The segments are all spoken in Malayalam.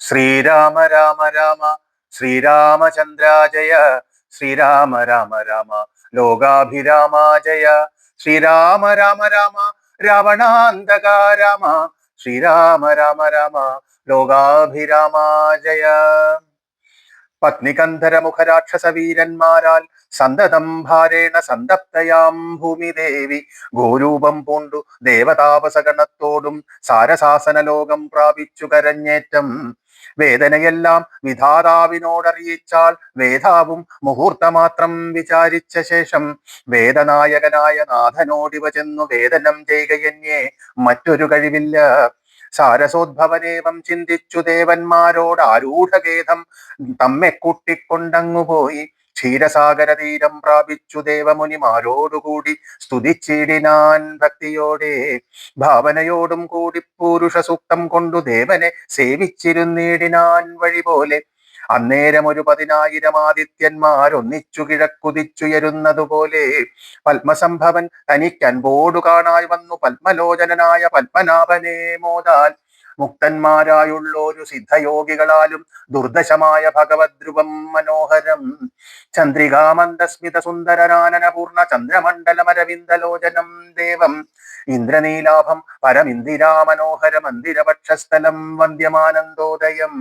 ശ്രീരാമ രാമ രാമ ശ്രീരാമചന്ദ്രാജയ ശ്രീരാമ രാമ രാമ ലോകാഭിരാമാജയ ശ്രീരാമ രാമ രാമ രാവണാന്തക രാമ ശ്രീരാമ രാമ രാമ ലോകാഭിരാമാജയ പത്നികന്ധരമുഖരാക്ഷസ വീരന്മാരാൽ സന്തതം ഭാരേണ സന്തപ്തയാം ഭൂമിദേവി ഗോരൂപം പൂണ്ടു ദേവതാപസഗണത്തോടും സാരസാസന ലോകം പ്രാപിച്ചു കരഞ്ഞേറ്റം. വേദനയെല്ലാം വിധാതാവിനോടറിയിച്ചാൽ വേദാവും മുഹൂർത്തമാത്രം വിചാരിച്ച ശേഷം വേദനായകനായ നാഥനോടിവ ചെന്നു വേദനം ചെയ്യുകയെന്നേ മറ്റൊരു കഴിവില്ല. സാരസോദ്ഭവനേവം ചിന്തിച്ചു ദേവന്മാരോട് ആരൂഢഗേധം തമ്മെ കൂട്ടിക്കൊണ്ടങ്ങുപോയി ക്ഷീരസാഗര തീരം പ്രാപിച്ചു ദേവമുനിമാരോടുകൂടി സ്തുതിച്ചിടിനാൻ ഭക്തിയോടെ. ഭാവനയോടും കൂടി പുരുഷ സൂക്തം കൊണ്ടു ദേവനെ സേവിച്ചിരുന്നിടിനാൻ വഴി പോലെ അന്നേരം ഒരു പതിനായിരം ആദിത്യന്മാർ ഒന്നിച്ചു കിഴക്കുതിച്ചുയരുന്നതുപോലെ. പത്മസംഭവൻ തനിക്കൻ അൻപോടു കാണായി വന്നു പത്മലോചനനായ പത്മനാഭനെ മോദാൽ മുക്തന്മാരായുള്ളൊരു സിദ്ധയോഗികളാലും ദുർദശമായ ഭഗവദ്രുവം മനോഹരം. ചന്ദ്രികാമന്ദസ്മിത സുന്ദരനാനന പൂർണ ചന്ദ്രമണ്ഡലമരവിന്ദലോചനം ദേവം. ഇന്ദ്രനീലാഭം പരമിന്ദിരാമനോഹര മന്ദിരപക്ഷസ്ഥലം വന്ദ്യമാനന്ദോദയം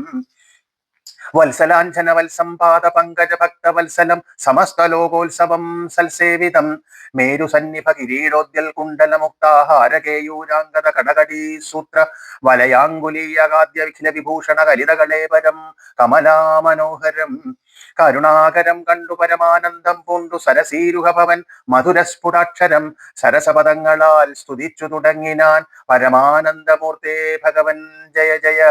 വത്സലാഞ്ജന വത്സംപാദ പങ്കജ ഭക്തവത്സലം സമസ്ത ലോകോത്സവം സൽസേവിതം. മേരു സന്നിഭ കിരീടോദ്യൽ കുണ്ടല മുക്താഹാരകേയൂരാംഗത കടകടീ സൂത്ര വലയാങ്കുലീയകാദ്യ വിഖില വിഭൂഷണ കലിതകളേപരം കമലാമനോഹരം. കരുണാകരം കണ്ടു പരമാനന്ദം പൂണ്ടു സരസീരുഹഭവൻ മധുരസ്ഫുടാക്ഷരം. സരസപദങ്ങളാൽ സ്തുതിച്ചു തുടങ്ങിനാൻ പരമാനന്ദമൂർത്തേ ഭഗവൻ ജയ ജയ.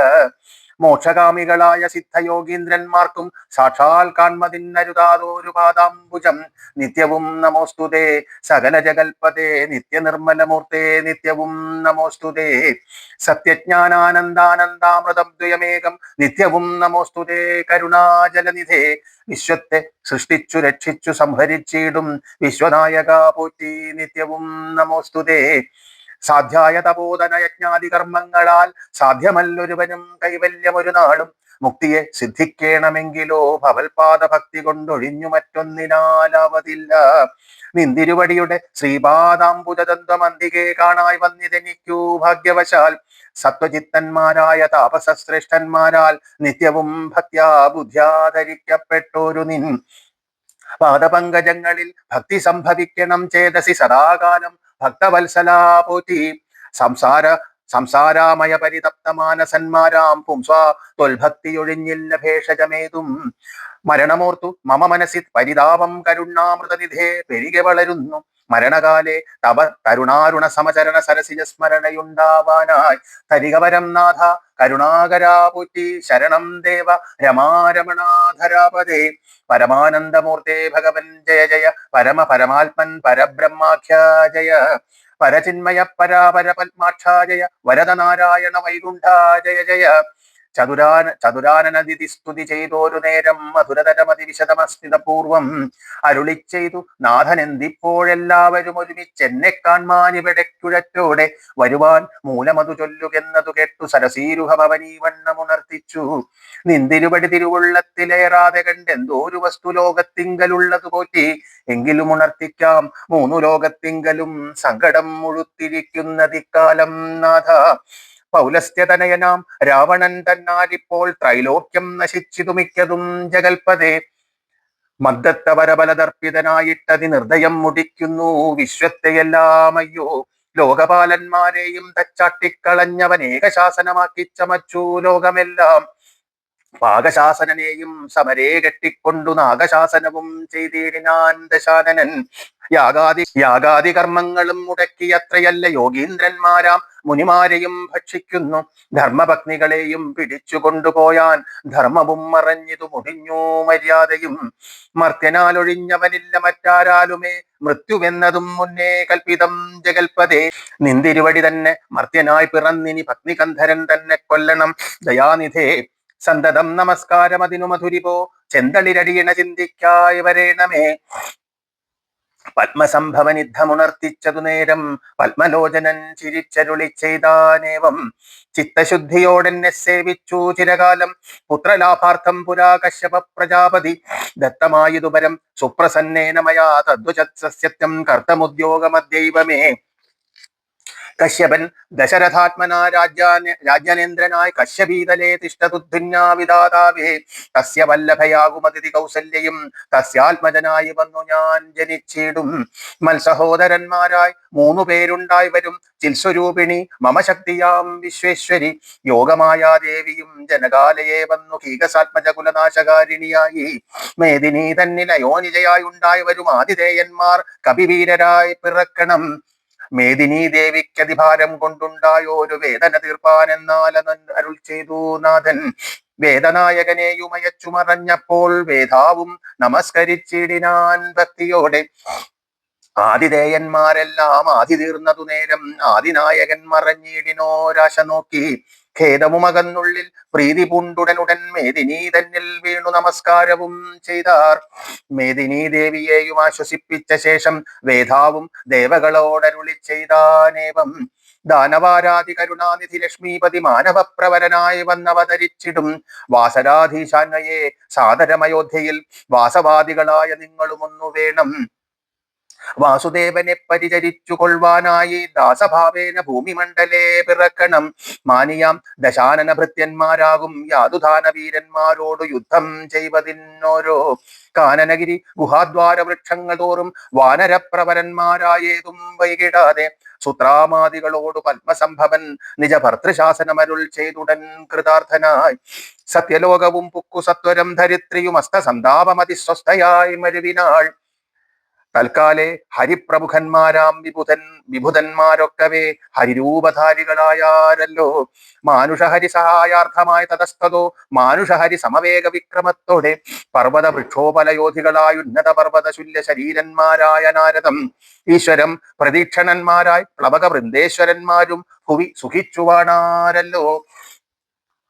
മോക്ഷകാമികളായ സിദ്ധയോഗീന്ദ്രന്മാർക്കും സാക്ഷാൽ കാൺമതിന്നരുതാതോരു പാദാംബുജം. നിത്യവും നമോസ്തുതേ സകല ജഗൽപതേ നിത്യനിർമ്മലമൂർത്തേ. നിത്യവും നമോസ്തുതേ സത്യജ്ഞാനാനന്ദാനന്ദാമൃതദ്വയമേകം നിത്യവും നമോസ്തുതേ കരുണാജലനിധേ. വിശ്വത്തെ സൃഷ്ടിച്ചു രക്ഷിച്ചു സംഹരിച്ചിടും. വിശ്വനായക പോറ്റി നിത്യവും നമോസ്തുതേ സാധ്യായ കർമ്മങ്ങളാൽ സാധ്യമല്ലൊരുവനും കൈവല്യമൊരു നാളും. മുക്തിയെ സിദ്ധിക്കണമെങ്കിലോ ഭവൽപാദ ഭക്തി കൊണ്ടൊഴിഞ്ഞു മറ്റൊന്നിനാലാവതില്ല. നിന്തിരുവടിയുടെ ശ്രീപാദാംബുജതന്ത്രമന്തികെ കാണായി വന്നിതെനിക്കു ഭാഗ്യവശാൽ. സത്വചിത്തന്മാരായ താപസശ്രേഷ്ഠന്മാരാൽ നിത്യവും ഭക്യാ ബുദ്ധ്യാധരിക്കപ്പെട്ടോരു നിൻ. പാദപങ്കജങ്ങളിൽ ഭക്തി സംഭവിക്കണം ചേതസി സദാകാലം ഭക്തവത്സലാ പോറ്റി സംസാര സംസാരാമയ പരിതപ്തമാനസന്മാരാം പുംസ്വാ തൊൽഭക്തിയൊഴിഞ്ഞില്ല ഭേഷജമേതും. മരണമോർത്തു മമ മനസ്സിൽ പരിതാപം കരുണാമൃതനിധേ പെരുകെ വളരുന്നു. മരണകാലെ തപ തരുണാരുണ സമചരണ സരസിജ സ്മരണയുണ്ടാവാനായി. തരികവരം നാഥ കരുണാകരാപുറ്റി ശരണം ദേവ രമാരമണാധരാപദേ പരമാനന്ദമൂർത്തേ ഭഗവൻ ജയ ജയ പരമ പരമാത്മൻ പരബ്രഹ്മാഖ്യാജയ. പരചിന്മയ പരാപര പത്മാക്ഷാജയ വരദ നാരായണ വൈകുണ്ഠ ജയ ജയ. ചതുരാന ചതുരാനനതി സ്തുതി ചെയ്തോരു നേരം മധുരതരമതി വിശദമസ്മിതപൂർവം അരുളി ചെയ്തു നാഥൻ എന്തിപ്പോഴെല്ലാവരും ഒരുമിച്ച് എന്നെ കാൺമാനിവിടെ കുഴറ്റോടെ വരുവാൻ മൂലമതു ചൊല്ലുകെന്നതു കേട്ടു സരസീരുഹഭവനീ വണ്ണമുണർത്തിച്ചു നിന്തിരുപടി തിരുവുള്ളത്തിലേറാതെ കണ്ടെന്തോരു വസ്തു ലോകത്തിങ്കലുള്ളതു പോറ്റി എങ്കിലും ഉണർത്തിക്കാം മൂന്നു ലോകത്തിങ്കലും സങ്കടം മുഴുത്തിരിക്കുന്നതിക്കാലം നാഥ. പൗലസ്ത്യതനയനാം രാവണൻ തന്നാലിപ്പോൾ ത്രൈലോക്യം നശിച്ചിതു മിക്കതും ജഗൽപതേ. മദ്ദത്തവരബലതർപ്പിതനായിട്ടതി നിർദ്ദയം മുടിക്കുന്നു വിശ്വത്തെയെല്ലാം അയ്യോ ലോകപാലന്മാരെയും തച്ചാട്ടിക്കളഞ്ഞവൻ ഏകശാസനമാക്കി ചമച്ചു ലോകമെല്ലാം. പാകശാസനനെയും സമരേ കെട്ടിക്കൊണ്ടു നാഗശാസനവും ചെയ്തിടിനാൻ ദശാനനൻ. യാഗാദി യാഗാദി കർമ്മങ്ങളും മുടക്കിയത്രയല്ല യോഗീന്ദ്രന്മാരാം. മുനിമാരെയും ഭക്ഷിക്കുന്നു. ധർമ്മപത്നികളെയും പിടിച്ചു കൊണ്ടുപോയാൻ ധർമ്മവും മറഞ്ഞിതു മുടിഞ്ഞു മര്യാദയും. മർത്യനാലൊഴിഞ്ഞവനില്ല മറ്റാരാലുമേ. മൃത്യുവെന്നതും മുന്നേ കൽപ്പിതം ജഗൽപതേ. നിന്തിരുവടി തന്നെ മർത്യനായി പിറന്നിനി പത്നികന്ധരൻ തന്നെ കൊല്ലണം. ദയാനിധേ സന്തതം നമസ്കാരം അതിനു മധുരിപോ. ചെന്തളിരടിയണ ചിന്തിക്കായി വരേണമേ. പത്മസംഭവനിദ്ധമുണർത്തിച്ചതു നേരം പത്മലോചനൻ ചിരിച്ചരുളി ചെയ്താനേവം. ചിത്തശുദ്ധിയോടെന്നെ സേവിച്ചു ചിരകാലം. പുത്രലാഭാർത്ഥം പുരാ കശ്യപ പ്രജാപതി. ദത്തമായതുപരം സുപ്രസന്നേനമയാ. തദ്വചത്സസ്യത്യം കർത്തമുദ്യോഗമദ്യൈവമേ കശ്യപൻ ദശരഥാത്മനാ രാജ്യനേന്ദ്രനായ കശ്യപീതലേ തിഷ്ടതുദ്ഭിന്നാവിധാതാവേ തസ്യ വല്ലഭയാകുമതിഥി കൗസല്യയും തസ്യാത്മജനായി വന്നു ഞാൻ ജനിച്ചിടും. മത്സഹോദരന്മാരായി മൂന്നു പേരുണ്ടായി വരും. ചിൽസ്വരൂപിണി മമ ശക്തിയാം വിശ്വേശ്വരി. യോഗമായ ദേവിയും ജനകാലയെ വന്നു. കീകസാത്മജ കുലനാശകാരിണിയായി മേദിനി തന്നിലയോനിജയായി ഉണ്ടായി വരും. ആതിഥേയന്മാർ കവിവീരരായി പിറക്കണം. മേദിനി ദേവിക്കതിഭാരം കൊണ്ടുണ്ടായോരു വേദന തീർപ്പാൻ എന്നാൽ അരുൾ ചെയ്തു നാഥൻ. വേദനായകനെയുമയച്ചുമറഞ്ഞപ്പോൾ വേദാവും നമസ്കരിച്ചിടിനാൻ ഭക്തിയോടെ. ആതിഥേയന്മാരെല്ലാം ആദി തീർന്നതു നേരം ആദിനായകൻ മറഞ്ഞിടിനോരാശ നോക്കി. ഖേദമുമകന്നുള്ളിൽ പ്രീതി പൂണ്ടുടനുടൻ മേദിനി തന്നിൽ വീണു നമസ്കാരവും ചെയ്താർ. മേദിനി ദേവിയെയും ആശ്വസിപ്പിച്ച ശേഷം വേദാവും ദേവകളോടരുളി ചെയ്താനേവം. ദാനവാരാധി കരുണാനിധി ലക്ഷ്മീപതി മാനവപ്രവരനായി വന്നവതരിച്ചിടും. വാസരാധീശാന്വയെ സാദരമയോധ്യയിൽ വാസവാദികളായ നിങ്ങളുമൊന്നു വേണം. വാസുദേവനെ പരിചരിച്ചു കൊള്ളുവാനായി ദാസഭാവേന ഭൂമിമണ്ഡലേ പിറക്കണം. മാനിയാം ദശാനന ഭൃത്യന്മാരാകും യാതുധാന വീരന്മാരോട് യുദ്ധം ചെയ്വതിന്നോരോ. കാനനഗിരി ഗുഹാദ്വാര വൃക്ഷങ്ങൾ തോറും വാനരപ്രവരന്മാരായേതും വൈകിടാതെ സുത്രാമാദികളോട് പത്മസംഭവൻ നിജ ഭർത്തൃശാസനമരുൾ ചെയ്തുടൻ കൃതാർത്ഥനായി. സത്യലോകവും പുക്കു സത്വരം ധരിത്രിയും അസ്തസന്താപമതി സ്വസ്ഥയായി മരുവിനാൾ. തൽക്കാലെ ഹരിപ്രമുഖന്മാരാം വിബുധൻ വിഭുതന്മാരൊക്കവേ ഹരിരൂപധാരികളായാരല്ലോ. മാനുഷഹരി സഹായാർത്ഥമായ തതസ്തതോ മാനുഷഹരി സമവേഗ വിക്രമത്തോടെ പർവത വൃക്ഷോപലയോധികളായ ഉന്നത പർവത ശുല്യ ശരീരന്മാരായ നാരദം ഈശ്വരം പ്രതീക്ഷണന്മാരായി പ്ലവക വൃന്ദേശ്വരന്മാരും ഭുവി സുഖിച്ചുവാണാരല്ലോ.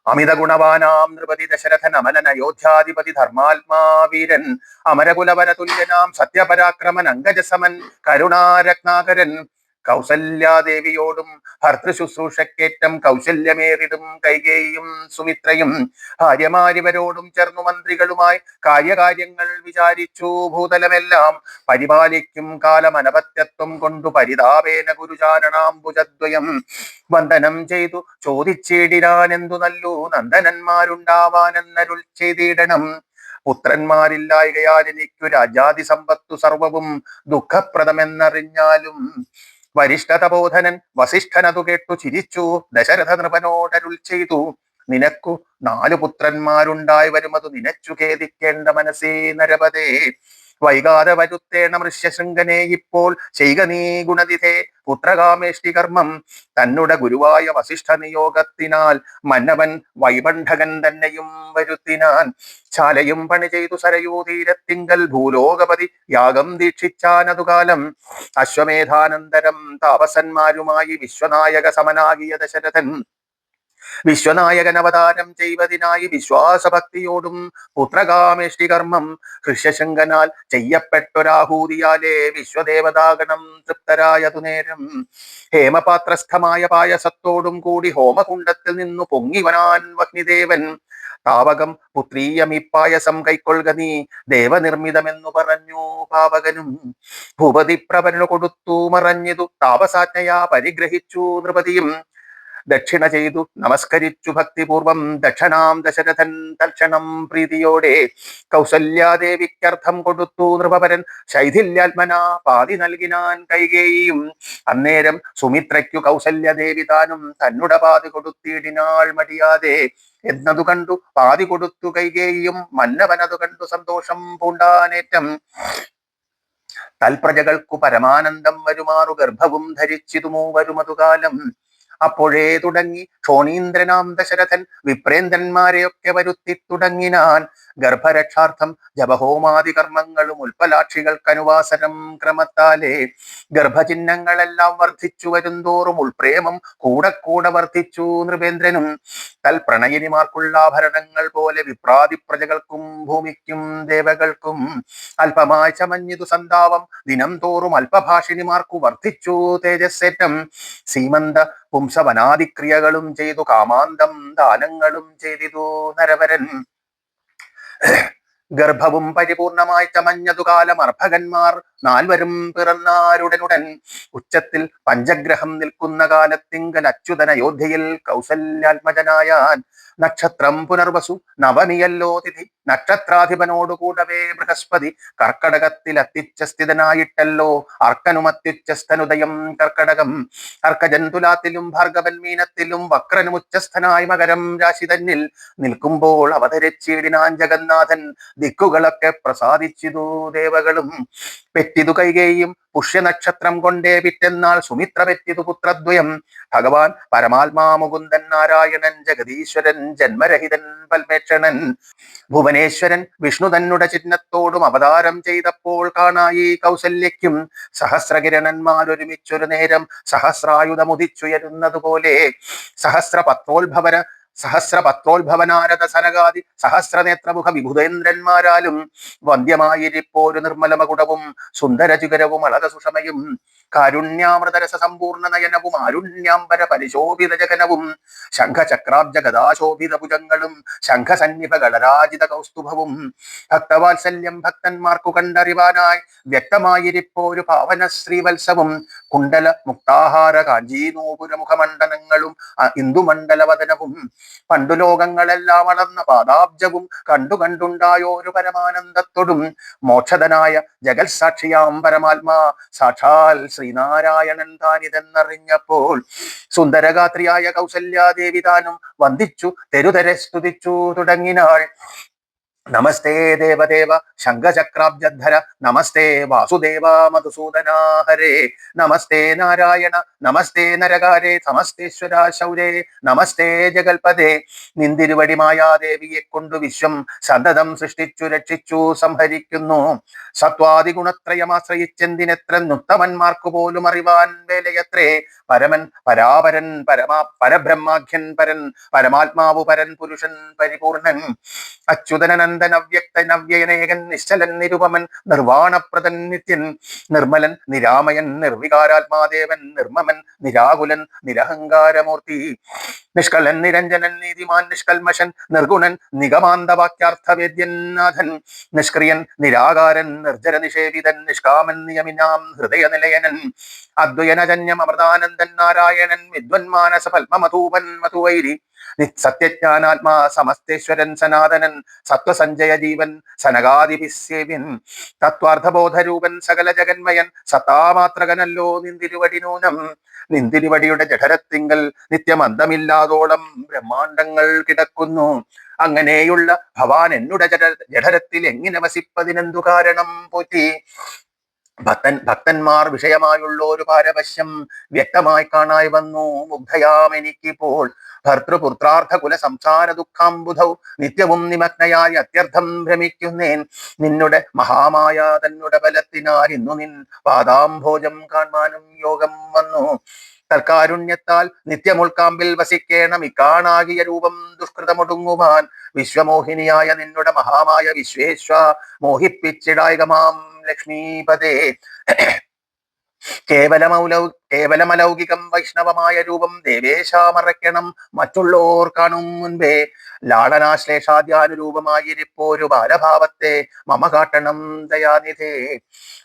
അമിത ഗുണവാനാം നൃപതി ദശരഥൻ അമലൻ അയോധ്യാധിപതി ധർമാത്മാ വീരൻ അമരകുലവര തുല്യനാം സത്യപരാക്രമൻ അങ്കജസമൻ കരുണാരത്നാകരൻ കൗസല്യാദേവിയോടും ഭർത്തൃശുശ്രൂഷക്കേറ്റം കൗശല്യമേറിടും കൈകേയും സുമിത്രയും. ഭാര്യമാരിവരോടും ചേർന്നു മന്ത്രികളുമായി കാര്യകാര്യങ്ങൾ വിചാരിച്ചു ഭൂതലമെല്ലാം. പരിപാലിക്കും കാലമനപത്യത്വം കൊണ്ടു പരിതാപേന ഗുരുചാരണാംബുജദ്വയം. വന്ദനം ചെയ്തു ചോദിച്ചിടിനാനെന്തു നല്ലു? നന്ദനന്മാരുണ്ടാവാനെന്നരുൾ ചെയ്തിടണം. പുത്രന്മാരില്ലായകയാൽ എനിക്കു രാജാതി സമ്പത്തു സർവവും ദുഃഖപ്രദമെന്നറിഞ്ഞാലും വരിഷ്ഠതബോധനൻ വസിഷ്ഠനതു കേട്ടു ചിരിച്ചു ദശരഥ നൃപനോടരുൾ ചെയ്തു. നിനക്കു നാലു പുത്രന്മാരുണ്ടായി വരുമതു നിനച്ചു ഖേദിക്കേണ്ട മനസ്സേ നരപതേ. വൈകാതെ വരുത്തേണ മൃഷ്യശൃംഗനെ ഇപ്പോൾ ചെയ്ക നീ ഗുണതിഥേ പുത്രകാമേഷ്ടി കർമ്മം തന്നുട ഗുരുവായ വസിഷ്ഠ നിയോഗത്തിനാൽ മന്നവൻ വൈബണ്ഠകൻ തന്നെയും വരുത്തിനാൻ. ചാലയും പണി ചെയ്തു സരയൂ തീരത്തിങ്കൽ ഭൂലോകപതി യാഗം ദീക്ഷിച്ചാനതുകാലം. അശ്വമേധാനന്തരം താപസന്മാരുമായി വിശ്വനായക സമനാകിയ ദശരഥൻ വിശ്വനായകൻ അവതാരം ചെയ്വതിനായി വിശ്വാസഭക്തിയോടും പുത്രകാമേഷ്ടി കർമ്മം കൃഷ്യശങ്കനാൽ ചെയ്യപ്പെട്ടൊരാഹൂതിയാലേ വിശ്വദേവതാഗണം തൃപ്തരായതു നേരം. ഹേമപാത്രസ്ഥമായ പായസത്തോടും കൂടി ഹോമകുണ്ടത്തിൽ നിന്നു പൊങ്ങിവനാൻ വഗ്നിദേവൻ താവകം പുത്രീയം ഇപ്പായസം കൈക്കൊള്ളുക നീ. ദേവനിർമ്മിതമെന്നു പറഞ്ഞു പാവകനും. ഭൂപതി പ്രവരനു കൊടുത്തു മറഞ്ഞതു താപസാജ്ഞയാ പരിഗ്രഹിച്ചു നൃപതിയും. ദക്ഷിണ ചെയ്തു. നമസ്കരിച്ചു ഭക്തിപൂർവം. ദക്ഷണാം ദശരഥൻ തൽക്ഷണം പ്രീതിയോടെ. കൗസല്യാദേവിക്കർത്ഥം കൊടുത്തു നൃപപരൻ. ശൈഥില്യാത്മന പാതി നൽകിനാൻ കൈകേയും. അന്നേരം സുമിത്രയ്ക്കു കൗസല്യദേവി താനും തന്നുട പാതി കൊടുത്തിടിനാൾ മടിയാതെ. എന്നതു കണ്ടു പാതി കൊടുത്തു കൈകേയും. മന്നവനതു കണ്ടു സന്തോഷം പൂണ്ടാനേറ്റം. തൽപ്രജകൾക്കു പരമാനന്ദം വരുമാറു. ഗർഭവും ധരിച്ചിതു മൂവരുമതു കാലം അപ്പോഴേ തുടങ്ങി. ക്ഷോണീന്ദ്രനാം ദശരഥൻ വിപ്രേന്ദ്രന്മാരെയൊക്കെ വരുത്തി തുടങ്ങിനാൻ. ഗർഭരക്ഷാർത്ഥം ജപഹോമാദി കർമ്മങ്ങളും ഉൽപ്പലാക്ഷികൾക്കനുവാസനം ക്രമത്താലേ. ഗർഭചിഹ്നങ്ങളെല്ലാം വർദ്ധിച്ചു വരുന്തോറും ഉൾപ്രേമം കൂടെ കൂടെ വർദ്ധിച്ചു നൃപേന്ദ്രനും. തൽ പ്രണയിനിമാർക്കുള്ള ആഭരണങ്ങൾ പോലെ വിപ്രാതി പ്രജകൾക്കും ഭൂമിക്കും ദേവകൾക്കും അല്പമായി ചമഞ്ഞിതു സന്താപം ദിനം തോറും അല്പഭാഷിണിമാർക്കു വർദ്ധിച്ചു തേജസ്സേറ്റം. സീമന്ത പുംസവനാദിക്രിയകളും ചെയ്തു കാമാന്തം ദാനങ്ങളും ചെയ്തിതു നരവരൻ. ഗർഭവും പരിപൂർണമായി ചമഞ്ഞതു കാലം അർഭകന്മാർ നാൽവരും പിറന്നാരുടനുടൻ. ഉച്ചത്തിൽ പഞ്ചഗ്രഹം നിൽക്കുന്ന കാലത്തിങ്കൽ അച്യുതന അയോധ്യയിൽ കൗസല്യാത്മജനായാൻ നക്ഷത്രം പുനർവസു നവമിയല്ലോ തിഥി. നക്ഷത്രാധിപനോടു കൂടവേ ബൃഹസ്പതി. കർക്കടകത്തിൽ അത്തിച്ച സ്ഥിതനായിട്ടല്ലോ. അർക്കനുമത്തിച്ചസ്ഥനുദയം കർക്കടകം. അർക്കജന്തുലാത്തിലും ഭാർഗവൻ മീനത്തിലും വക്രനുമുച്ചസ്ഥനായി മകരം രാശി തന്നിൽ നിൽക്കുമ്പോൾ അവതരിച്ചിടിനാൻ ജഗന്നാഥൻ ദിക്കുകളൊക്കെ പ്രസാദിച്ചിതു ദേവകളും. പെറ്റിതു കൈകേയും പുഷ്യനക്ഷത്രം കൊണ്ടേ പിറ്റെന്നാൾ സുമിത്ര പെറ്റിതു പുത്രദ്വയം. ഭഗവാൻ പരമാത്മാ മുകുന്ദൻ നാരായണൻ ജഗദീശ്വരൻ ജന്മരഹിതൻ പൽമേക്ഷണൻ ഭുവനേശ്വരൻ വിഷ്ണു തന്നുടെ ചിഹ്നത്തോടും അവതാരം ചെയ്തപ്പോൾ കാണായി കൗസല്യയ്ക്കും സഹസ്രകിരണന്മാരൊരുമിച്ചൊരു നേരം സഹസ്രായുധമുദിച്ചുയരുന്നതുപോലെ. സഹസ്രപത്രോത്ഭവന സഹസ്രപത്രോത്ഭവനാരദ സനകാതി സഹസ്രനേത്രമുഖ വിഭുതേന്ദ്രന്മാരാലും വന്ധ്യമായിരിപ്പോരു നിർമ്മലമകുടവും അളക സുഷമയും കാരുണ്യാമൃതരസ സമ്പൂർണ നയനവും ആരുണ്യാംബര പരിശോഭിത ജഗനവും ശംഖചക്രാബ്ജ ഗതാശോഭിത ഭുജങ്ങളും ശംഖസന്നിഭ ഗണരാജിത കൗസ്തുഭവും ഭക്തവാത്സല്യം ഭക്തന്മാർക്കു കണ്ടറിവാനായി വ്യക്തമായിരിപ്പോരു പാവന ശ്രീവത്സവും കുണ്ടല മുക്താഹാര കാഞ്ചീനൂപുര മുഖമണ്ഡലങ്ങളും ഇന്ദുമണ്ഡലവദനവും. പണ്ടു ലോകങ്ങളെല്ലാം അളന്ന പാദാബ്ജവും കണ്ടു കണ്ടുണ്ടായോരു പരമാനന്ദത്തോടും മോക്ഷതനായ ജഗത്സാക്ഷിയാം പരമാത്മാ. സാക്ഷാൽ ശ്രീനാരായണൻ താനിതെന്നറിഞ്ഞപ്പോൾ സുന്ദരഗാത്രിയായ കൗസല്യാദേവി താനും വന്ദിച്ചു തെരുതെരെ സ്തുതിച്ചു തുടങ്ങിനാൾ. നമസ്തേ ദേവദേവ ശംഖചക്രാബ്ജധര നമസ്തേ വാസുദേവ മധുസൂദന ഹരേ നമസ്തേ നാരായണ നമസ്തേ നരകാരേ സമസ്തേശ്വര ശൗരേ നമസ്തേ ജഗൽപദേ നിന്തിരുവടി മായാദേവിയെ കൊണ്ടു വിശ്വം സതതം സൃഷ്ടിച്ചു രക്ഷിച്ചു സംഹരിക്കുന്നു. സത്വാദി ഗുണത്രയമാശ്രയിച്ചെന്തിനെത്ര നുത്തമന്മാർക്കു പോലും അറിവാൻ വേലയത്രേ. പരമൻ പരാപരൻ പരമാ പരബ്രഹ്മാഖ്യൻ പരൻ പരമാത്മാവു പരൻ പുരുഷൻ പരിപൂർണൻ. അച്യുതനനന്ദൻ അവ്യക്തൻ അവ്യയനേകൻ നിശ്ചലൻ നിരുപമൻ നിർവാണപ്രദൻ നിത്യൻ നിർമ്മലൻ നിരാമയൻ നിർവികാരാത്മാദേവൻ നിർമ്മമൻ നിരാകുലൻ നിരഹങ്കാരമൂർത്തി നിഷ്കളൻ നിരഞ്ജനൻ നീതിമാൻ നിഷ്കൽമശൻ നിർഗുണൻ നിഗമാന്തവാക്യാർത്ഥവേദ്യൻ നാഥൻ നിഷ്ക്രിയൻ നിരാകാരൻ നിർജര നിഷേവിതൻ നിഷ്കാമൻ നിയമിനാം ഹൃദയനിലയനൻ അദ്വയനജന്യം അമൃതാനന്ദൻ നാരായണൻ വിദ്വന്മാനസ പത്മമധൂപൻ മധുവൈരി സത്യജ്ഞാനാത്മാ സമസ്തേശ്വരൻ സനാതനൻ സത്വസഞ്ജയ ജീവൻ സനകാതിപിസ്യവിൻ തത്വാർത്ഥബോധരൂപൻ സകല ജഗന്മയൻ. സത്താമാത്രകനല്ലോ നിന്തിരുവടി നൂനം നിന്തിരുവടിയുടെ ജഠരത്തിങ്കൽ നിത്യമന്ദമില്ലാതോളം ബ്രഹ്മാണ്ടങ്ങൾ കിടക്കുന്നു. അങ്ങനെയുള്ള ഭവാൻ എന്നുടെ ജഠരത്തിൽ എങ്ങനെ വസിപ്പതിനെന്തു കാരണം പോറ്റി? ഭക്തൻ ഭക്തന്മാർ വിഷയമായുള്ള ഒരു പാരവശ്യം വ്യക്തമായി കാണായി വന്നു. മുഗ്ധയാം എനിക്കിപ്പോൾ ഭർത്തൃപുത്രാർത്ഥ കുല സംസാര ദുഃഖാംബുധൗ നിത്യവും നിമഗ്നയായി അത്യർത്ഥം ഭ്രമിക്കുന്നേൻ. നിന്നുടെ മഹാമായ തന്നുടെ ബലത്തിനാൽ ഇന്നു നിൻ പാദാംഭോജം കാണാനും യോഗം വന്നു. തൽക്കാരുണ്യത്താൽ നിത്യമുൾക്കാമ്പിൽ വസിക്കേണം. ഇക്കാണാകിയ രൂപം ദുഷ്കൃതമൊടുങ്ങുവാൻ വിശ്വമോഹിനിയായ നിന്നുടെ മഹാമായ വിശ്വേശ്വ മോഹിപ്പിച്ചിടായകമാം ലക്ഷ്മീപദേ കേവലമൗലൗ വൈഷ്ണവമായ രൂപം ദേവേശാമറയ്ക്കണം. മറ്റുള്ളോർ കാണും മുൻപേ ലാളനാശ്ലേഷാദ്യാനുരൂപമായിരിപ്പോരു ബാലഭാവത്തെ മമ കാട്ടണം ദയാനിധേ.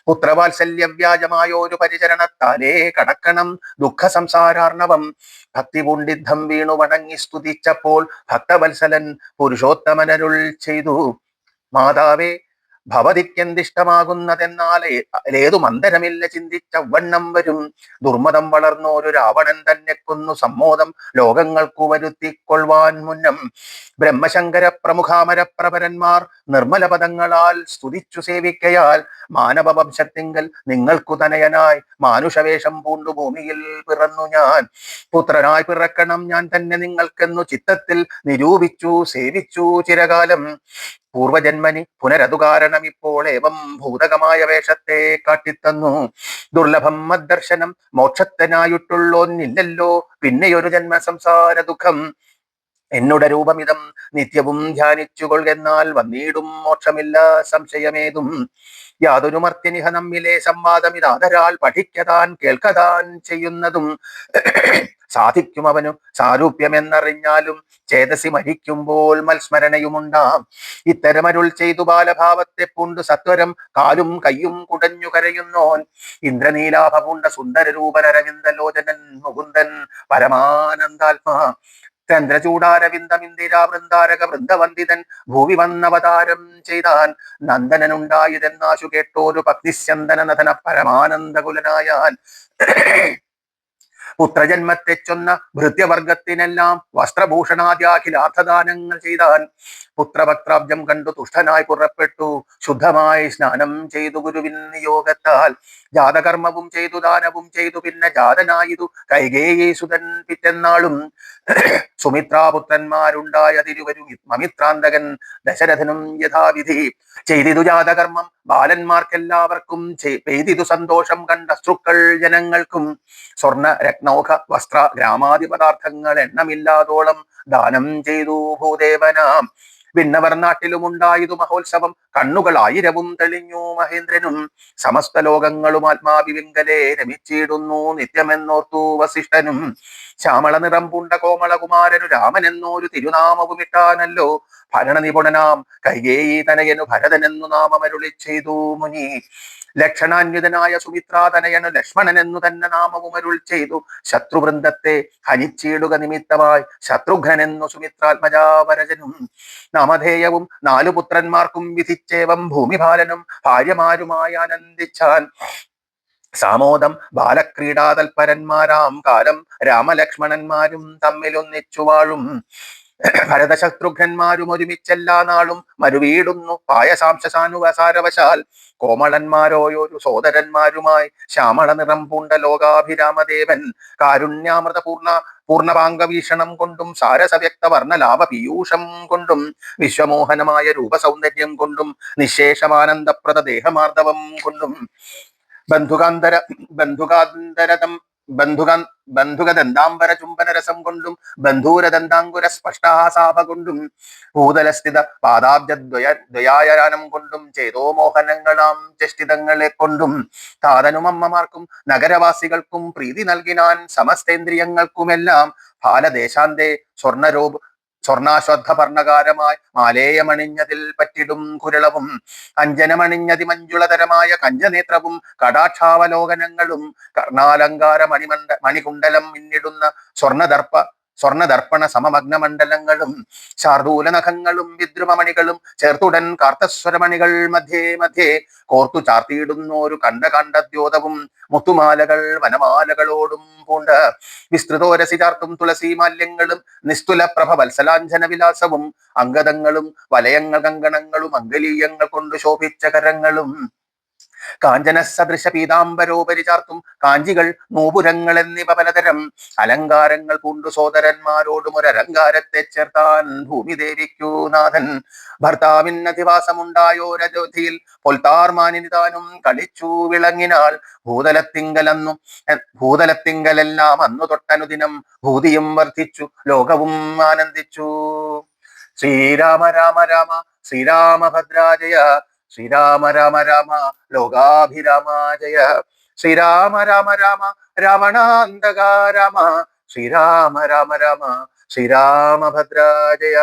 പുത്രവാത്സല്യവ്യാജമായോരു പരിചരണത്താലേ കടക്കണം ദുഃഖ സംസാരാർണവം ഭക്തി പുണ്ഡിദ്ധം വീണു വണങ്ങി സ്തുതിച്ചപ്പോൾ ഭക്തവത്സലൻ പുരുഷോത്തമനരുൾ ചെയ്തു. മാതാവേ ഭവതിക്കെന്തിഷ്ടമാകുന്നതെന്നാൽ ഏതു മന്ദരമില്ല ചിന്തിച്ചവണ്ണം വരും. ദുർമതം വളർന്നോരു രാവണൻ തന്നെ കൊന്നു സമ്മോദം ലോകങ്ങൾക്കു വരുത്തിക്കൊള്ളുവാൻ മുന്നം. ബ്രഹ്മശങ്കര പ്രമുഖാമരപ്രഭരന്മാർ നിർമ്മല പദങ്ങളാൽ സ്തുതിച്ചു സേവിക്കയാൽ മാനവ വംശത്തിങ്കൽ നിങ്ങൾക്കു തനയനായി. മാനുഷവേഷം പൂണ്ടു ഭൂമിയിൽ പിറന്നു ഞാൻ. പുത്രനായി പിറക്കണം ഞാൻ തന്നെ നിങ്ങൾക്കെന്നു ചിത്തത്തിൽ നിരൂപിച്ചു സേവിച്ചു ചിരകാലം. പൂർവജന്മനി പുനരതു കാരണം ഇപ്പോൾ ഏവം ഭൂതകമായ വേഷത്തെ കാട്ടിത്തന്നു. ദുർലഭം മദ്ദർശനം മോക്ഷത്തിനായിട്ടുള്ളോന്നില്ലല്ലോ. പിന്നെയൊരു ജന്മ സംസാര ദുഃഖം എന്നുടെ രൂപമിതം നിത്യവും ധ്യാനിച്ചു വന്നീടും മോക്ഷമില്ല സംശയമേതും. യാതൊരു മർത്യനിഹ നമ്മിലെ സംവാദം ഇതാതരാൾ പഠിക്കതാൻ കേൾക്കതാൻ ചെയ്യുന്നതും സാധിക്കും അവനു. സാരൂപ്യമെന്നറിഞ്ഞാലും ചേതസി മരിക്കുമ്പോൾ മത്സ്മരണയുമുണ്ടാം ഇത്തരമരുൾ ചെയ്തു ബാലഭാവത്തെ പൂണ്ട് സത്വരം കാലും കയ്യും കുടഞ്ഞു കരയുന്നോൻ. ഇന്ദ്രനീലാഭ പൂണ്ട സുന്ദര രൂപനരവിന്ദലോചനൻ മുകുന്ദൻ പരമാനന്ദാത്മാ. ചന്ദ്രചൂടാരവിന്ദമിന്ദിരാ വൃന്ദാരക വൃന്ദവന്ദിതൻ ഭൂവി വന്നവതാരം ചെയ്താൻ നന്ദനനുണ്ടായതെന്നാശു കേട്ടോരു പത്നിസ്യന്തനനഥന പരമാനന്ദകുലനായാൻ പുത്രജന്മത്തെ ചൊന്ന ഭൃത്യവർഗത്തിനെല്ലാം വസ്ത്രഭൂഷണാദ്യാഖിലാർത്ഥദാനങ്ങൾ ചെയ്താൻ പുത്രഭക്താബ്ജം കണ്ടു തുഷ്ടനായി പുറപ്പെട്ടു. ശുദ്ധമായി സ്നാനം ചെയ്തു ഗുരുവിൻ നിയോഗത്താൽ. ജാതകർമ്മവും ചെയ്തു ദാനവും ചെയ്തു പിന്നെ ജാതനായിതു. കൈകേയി സുതൻ പിറ്റെന്നാളും സുമിത്രാപുത്രന്മാരുണ്ടായ തിരുവരും മമിത്രാന്തകൻ ദശരഥനും യഥാവിധി. ചെയ്തിതു ജാതകർമ്മം ബാലന്മാർക്കെല്ലാവർക്കും പെയ്തിതു സന്തോഷം കണ്ട ശത്രുക്കൾ ജനങ്ങൾക്കും സ്വർണ രത്നൗഖ വസ്ത്ര ഗ്രാമാദി പദാർത്ഥങ്ങൾ എണ്ണമില്ലാതോളം ദാനം ചെയ്തു ഭൂദേവനാം. വിണ്ണവർ നാട്ടിലുമുണ്ടായതു മഹോത്സവം കണ്ണുകൾ ആയിരവും തെളിഞ്ഞു മഹേന്ദ്രനും. സമസ്ത ലോകങ്ങളും ആത്മാവിവിങ്കലെ രമിച്ചിടുന്നു നിത്യമെന്നോർത്തു വസിഷ്ഠനും. ശ്യാമള നിറം പൂണ്ട കോമളകുമാരനു രാമൻ എന്നൊരു തിരുനാമവും ഇട്ടാനല്ലോ ഭരണനിപുണനാം കൈകേയി തനയനു ഭരതനെന്നു നാമമരുളി ചെയ്തു മുനി. ലക്ഷണാന്വിതനായ സുമിത്രാതനയനു ലക്ഷ്മണനെന്നു തന്നെ നാമവും അരുൾ ചെയ്തു. ശത്രുവൃന്ദത്തെ ഹനിച്ചിടുക നിമിത്തമായി ശത്രുഘ്നെന്നു സുമിത്രാത്മജാവരജനും. നാമധേയവും നാലു പുത്രന്മാർക്കും വിധിച്ചേവം ഭൂമിപാലനും ഭാര്യമാരുമായി ആനന്ദിച്ചാൻ. സാമോദം ബാലക്രീഡാതൽപരന്മാരാം കാലം രാമലക്ഷ്മണന്മാരും തമ്മിലൊന്നിച്ചു വാഴും. ഭരതശത്രുഘ്നന്മാരും ഒരുമിച്ചെല്ലാ നാളും മരുവീടുന്നു. പായസാംശസാനുവസാരവശാൽ കോമളന്മാരോയൊരു സോദരന്മാരുമായി ശ്യാമള നിറം പൂണ്ട ലോകാഭിരാമദേവൻ കാരുണ്യാമൃത പൂർണ കൊണ്ടും സാരസവ്യക്ത വർണലാഭ പീയൂഷം കൊണ്ടും വിശ്വമോഹനമായ രൂപസൗന്ദര്യം കൊണ്ടും നിശേഷമാനന്ദപ്രദ ദേഹമാർദ്ദവം കൊണ്ടും ബന്ധുകാന്തര ബന്ധുകാന്തരതം ബന്ധുക ബന്ധുകദന്താംബര ചുംബനരസം കൊണ്ടും ബന്ധൂരദന്താങ്കുര സ്പഷ്ടാസാഭ കൊണ്ടും ഭൂതലസ്ഥിത പാദാബ്ജദ്വയ ദ്വയായനം കൊണ്ടും ചേതോമോഹനങ്ങളാം ചെഷ്ടിതങ്ങളെ കൊണ്ടും താതനുമമ്മമാർക്കും നഗരവാസികൾക്കും പ്രീതി നൽകിനാൻ സമസ്തേന്ദ്രിയങ്ങൾക്കുമെല്ലാം ഫാലദേശാന്തേ സ്വർണരൂപ സ്വർണാശ്വദ്ധ ഭർണകാരമായി മാലേയമണിഞ്ഞതിൽ പറ്റിടും കുരളവും അഞ്ജനമണിഞ്ഞതി മഞ്ജുളതരമായ കഞ്ചനേത്രവും കടാക്ഷാവലോകനങ്ങളും കർണാലങ്കാര മണിമണ്ഡ മണികുണ്ടലം മിന്നിടുന്ന സ്വർണദർപ്പ സ്വർണദർപ്പണ സമമഗ്നമണ്ഡലങ്ങളും ശാർദൂല നഖങ്ങളും വിദ്രുമമണികളും ചേർത്തുടൻ കാർത്തസ്വരമണികൾ മധ്യേ മധ്യേ കോർത്തു ചാർത്തിയിടുന്നോരു കണ്ട കണ്ടദ്യോതവും മുത്തുമാലകൾ വനമാലകളോടും പൂണ്ട്. വിസ്തൃതോരസി ചാർത്തും തുളസി മാല്യങ്ങളും നിസ്തുല പ്രഭ വത്സലാഞ്ജന വിലാസവും അംഗതങ്ങളും വലയങ്ങൾ കങ്കണങ്ങളും അങ്കലീയങ്ങൾ കൊണ്ട് ശോഭിച്ച കരങ്ങളും കാഞ്ചന സദൃശ പീതാംബരോപരി ചാർത്തും കാഞ്ചികൾ നൂപുരങ്ങൾ എന്നിവ പലതരം അലങ്കാരങ്ങൾ പൂണ്ടു സോദരന്മാരോടും ഒരലങ്കാരത്തെ ചേർത്താൻ ഭൂമിദേവിക്കു നാഥൻ. ഭർത്താവിനധിവാസമുണ്ടായോരതിയിൽ പൊൽത്താർമാനിതാനും കളിച്ചു വിളങ്ങിനാൾ ഭൂതലത്തിങ്കലന്നു ഭൂതലത്തിങ്കലെല്ലാം അന്നു തൊട്ടനുദിനം ഭൂതിയും വർദ്ധിച്ചു ലോകവും ആനന്ദിച്ചു. ശ്രീരാമ രാമ രാമ ശ്രീരാമഭദ്രാജയ ശ്രീരാമ രാമ രാമ ലോകാഭിരാമ ജയ. ശ്രീരാമ രാമ രാമ രാവണാന്തക രാമ. ശ്രീരാമ രാമ രാമ ശ്രീരാമഭദ്രാജയ